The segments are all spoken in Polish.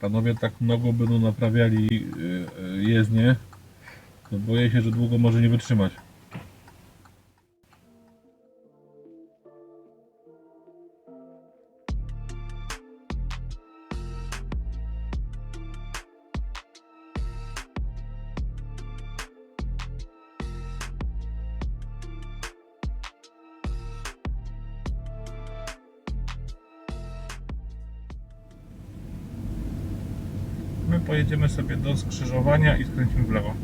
Panowie tak nogą będą naprawiali yy, yy, jezdnię, to boję się, że długo może nie wytrzymać. Pojedziemy sobie do skrzyżowania i skręcimy w lewo.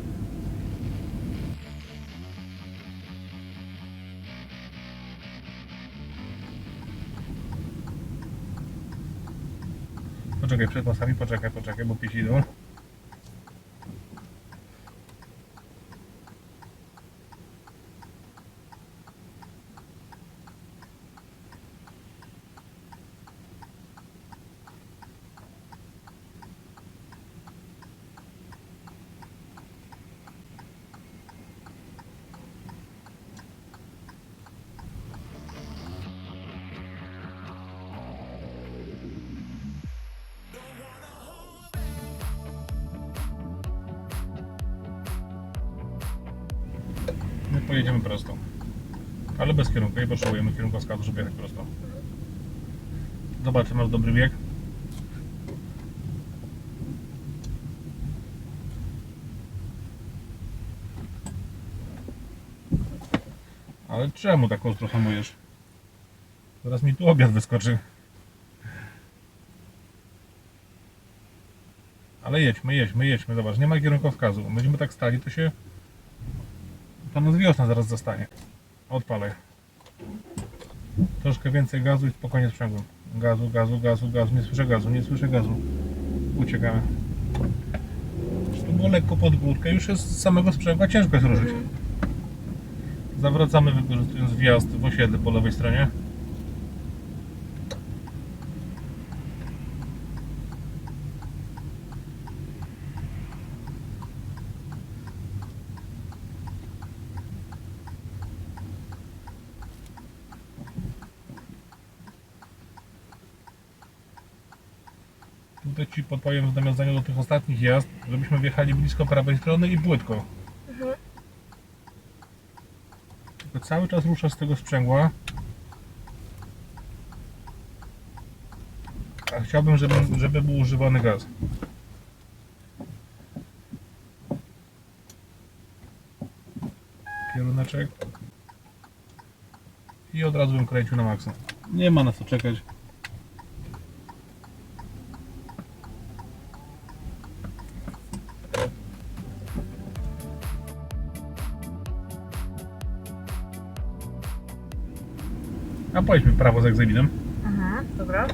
Poczekaj, przed pasami, poczekaj, poczekaj, bo piesi idą. Pojedziemy prosto. Ale bez kierunku, nie potrzebujemy kierunkowskazu, żeby jechać prosto. Zobaczę, masz dobry bieg. Ale czemu tak ostro hamujesz? Zaraz mi tu obiad wyskoczy. Ale jedźmy, jedźmy, jedźmy. Zobacz, nie ma kierunkowskazu. Będziemy tak stali, to się to nas wiosna zaraz zostanie. Odpalaj. Troszkę więcej gazu i spokojnie sprzęgłem. Gazu, gazu, gazu, gazu. Nie słyszę gazu, nie słyszę gazu. Uciekamy. Tu było lekko pod górkę, już jest z samego sprzęgła ciężko jest ruszyć. Zawracamy wykorzystując wjazd w osiedle po lewej stronie. Tutaj Ci podpowiem w nawiązaniu do tych ostatnich jazd, żebyśmy wjechali blisko prawej strony i płytko. Tylko cały czas rusza z tego sprzęgła. A chciałbym, żeby, żeby był używany gaz. Kieruneczek. I od razu bym kręcił na maksa. Nie ma na co czekać. A pojedźmy w prawo z egzaminem. Mhm, dobra.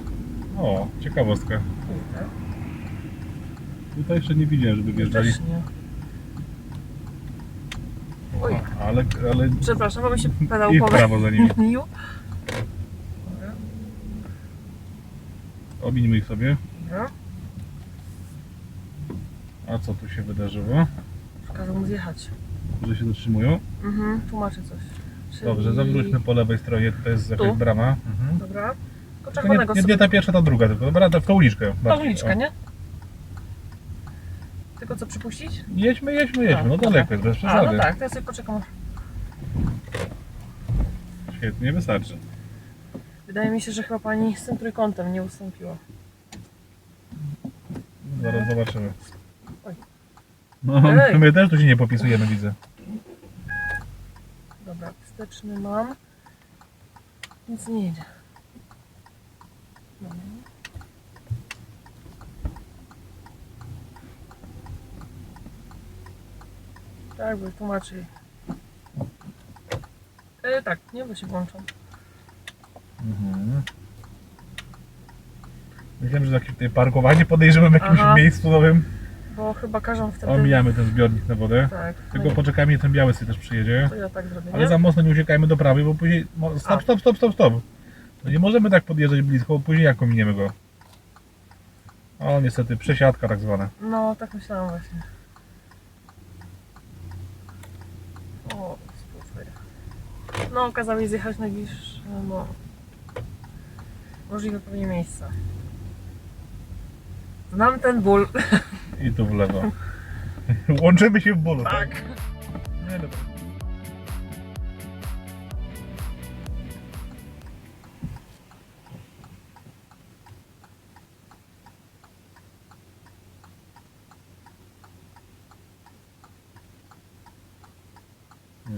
O, ciekawostka. Tutaj jeszcze nie widziałem, żeby wjeżdżali. Też nie. Oj. Ale, ale Przepraszam, bo mi się pedał i w prawo za nimi. pomylił. Omińmy ich sobie. Dobra. A co tu się wydarzyło? Kazał mu zjechać. Że się zatrzymują? Mhm, tłumaczę coś. Czyli... Dobrze, zawróćmy po lewej stronie, tutaj jest jakaś Tu? brama. Mhm. Dobra. Tylko Tylko czerwonego nie, nie, sobie. nie ta pierwsza, ta druga, tylko dobra, ta- w tą uliczkę. Ta bardziej. uliczkę, O. nie? Tylko co przypuścić? Jedźmy, jedźmy, jedźmy. No dobra. daleko jest, bez A, przesady. no tak, to ja sobie poczekam. Świetnie, wystarczy. Wydaje mi się, że chyba pani z tym trójkątem nie ustąpiła. Zaraz zobaczymy. Oj. No, Ej. my też tu się nie popisujemy, widzę. Wsteczny mam. Nic nie. Dobra. Tak, bo tłumaczy. jej. E, tak, nie, bo się włączam. Mhm. Myślałem, że jakieś tutaj parkowanie podejrzewam w jakimś Aha. miejscu nowym. Bo chyba każą wtedy... Omijamy ten zbiornik na wodę. Tak, Tylko no poczekajmy, niech ten biały sobie też przyjedzie. to ja tak zrobię, Ale nie? za mocno nie uciekajmy do prawej, bo później... mo- A. Stop, stop, stop, stop, stop. No nie możemy tak podjeżdżać blisko, bo później jak ominiemy go. O, niestety, przesiadka tak zwana. No, tak myślałam właśnie. O, super. No, kazał mi zjechać najbliższe, no, możliwe pewnie miejsca. Znam ten ból. I tu w lewo. Łączymy się w bólu, tak? Tak. Nie, dobra.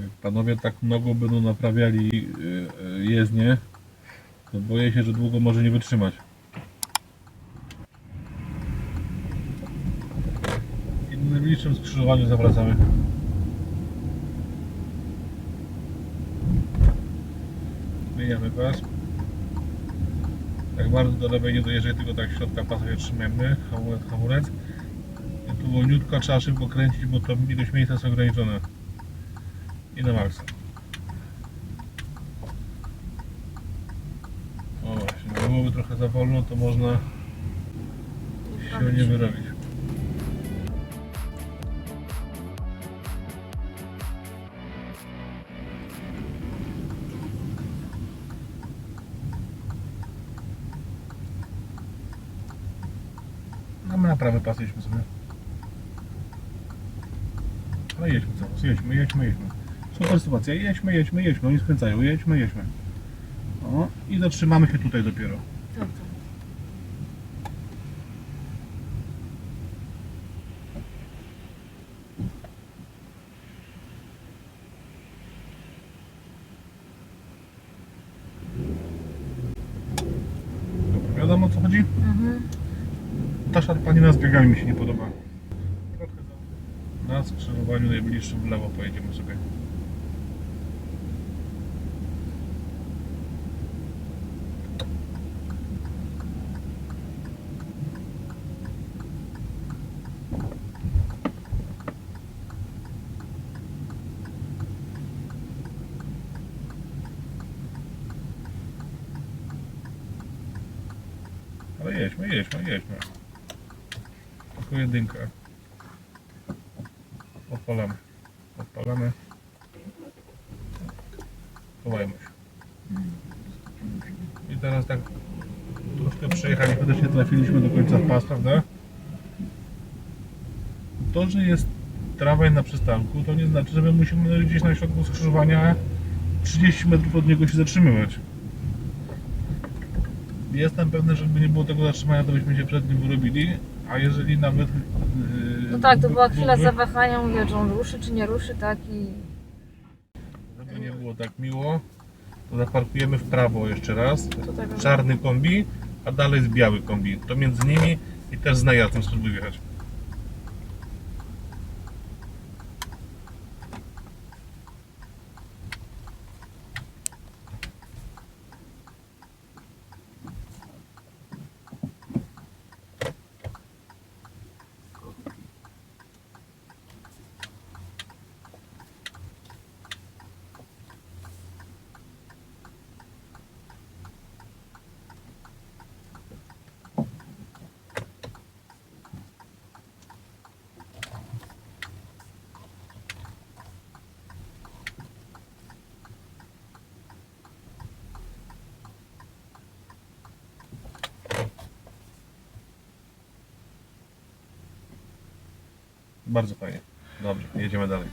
Jak Panowie tak nogą będą naprawiali y, y, jezdnię, to boję się, że długo może nie wytrzymać. I na najbliższym skrzyżowaniu zawracamy. Zmieniamy pas. Tak bardzo do lewej nie dojeżdżaj, tylko tak środka pasa się trzymajmy, hamulec, hamulec. I tu wolniutko trzeba szybko kręcić, bo to ilość miejsca jest ograniczone. I na maksa. O właśnie, byłoby trochę za wolno, to można się nie wyrobić. Na prawy pas jedźmy sobie. Ale jedźmy cały jedźmy, jedźmy, jedźmy. Super sytuacja, jedźmy, jedźmy, jedźmy, oni skręcają, jedźmy, jedźmy. O, i zatrzymamy się tutaj dopiero. Tak, tak. Wiadomo o co chodzi? Mhm. Szarpanina z biegami mi się nie podoba. Trochę za... Na skrzyżowaniu najbliższym w lewo pojedziemy sobie. Jedźmy, jedźmy, jedźmy. Tylko jedynka. Odpalamy. Odpalamy. Chowajmy się. I teraz tak troszkę przejechaliśmy, też nie trafiliśmy do końca w pas, prawda? To, że jest tramwaj na przystanku, to nie znaczy, że my musimy gdzieś na środku skrzyżowania 30 metrów od niego się zatrzymywać. Jestem pewny, że gdyby nie było tego zatrzymania, to byśmy się przed nim wyrobili, a jeżeli nawet... Yy, No tak, to była chwila zawahania, mówię, czy on ruszy, czy nie ruszy, tak i... Żeby nie było tak miło, to zaparkujemy w prawo jeszcze raz. Tutaj. Czarny kombi, a dalej jest biały kombi. To między nimi i też z najazdem spróbuj wjechać. Bardzo fajnie. Dobrze, jedziemy dalej.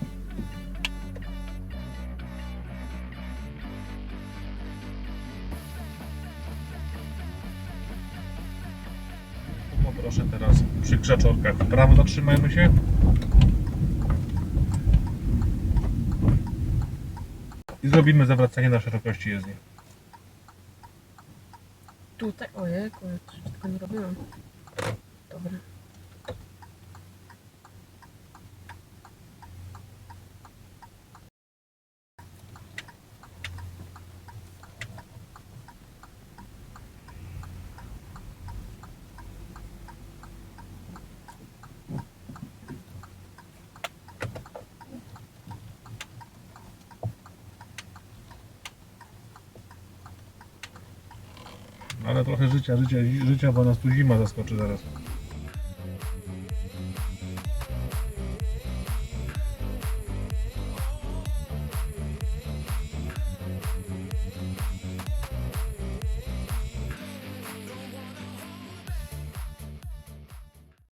Poproszę teraz przy krzaczorkach w prawo zatrzymajmy się. I zrobimy zawracanie na szerokości jezdni. Tutaj, ojej, coś tego nie robiłam. Dobra. Ale trochę życia, życia, życia, bo nas tu zima zaskoczy zaraz.